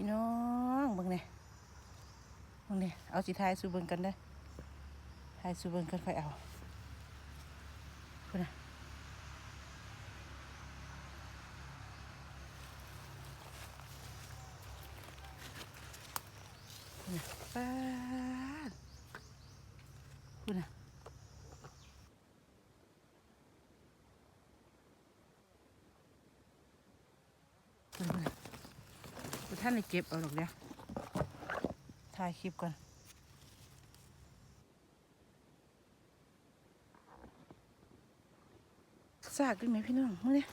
พี่น้องเบิ่งเนี่ยเบิ่งเนี่ยเอาสิทายสูเบิ่งกันเด้ทายสูเบิ่งกันค่อยเอาพุ่นะป้าดพุ่นะพุ่นะ ท่านเลยเก็บเอาหรอกเดี๋ยวถ่ายคลิปก่อนซากด้วยไหมพี่น้องมึงเนี่ย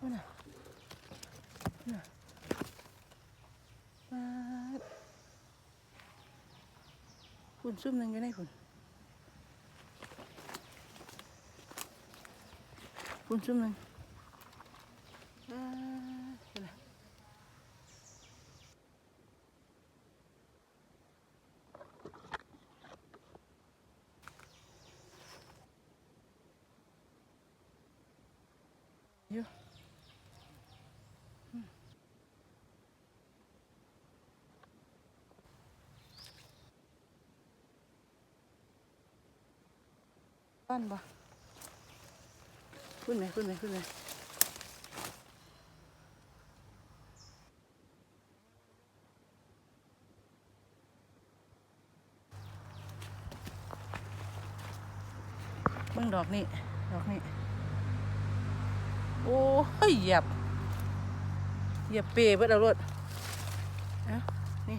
ว่าน่ะน่ะมาฝุ่นซุ่มหนึ่งอยู่ในฝุ่นฝุ่นซุ่มหนึ่ง อยู่บ้านบ่ขึ้นไหมขึ้นไหมขึ้นไหม มึงดอกนี่ดอกนี่โอ้ยเหยียบเหยียบเปรย์เบิดเอารถเอ้านี่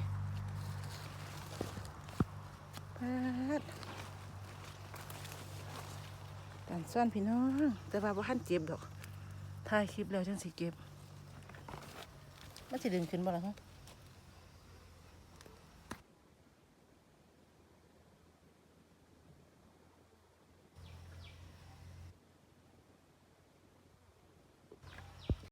ปาดการซ่อนพี่น้อง แต่ว่าบ่ทันเจ็บดอกถ่ายคลิปแล้วจังสิเก็บมันสิดึงขึ้นบ่ล่ะฮะ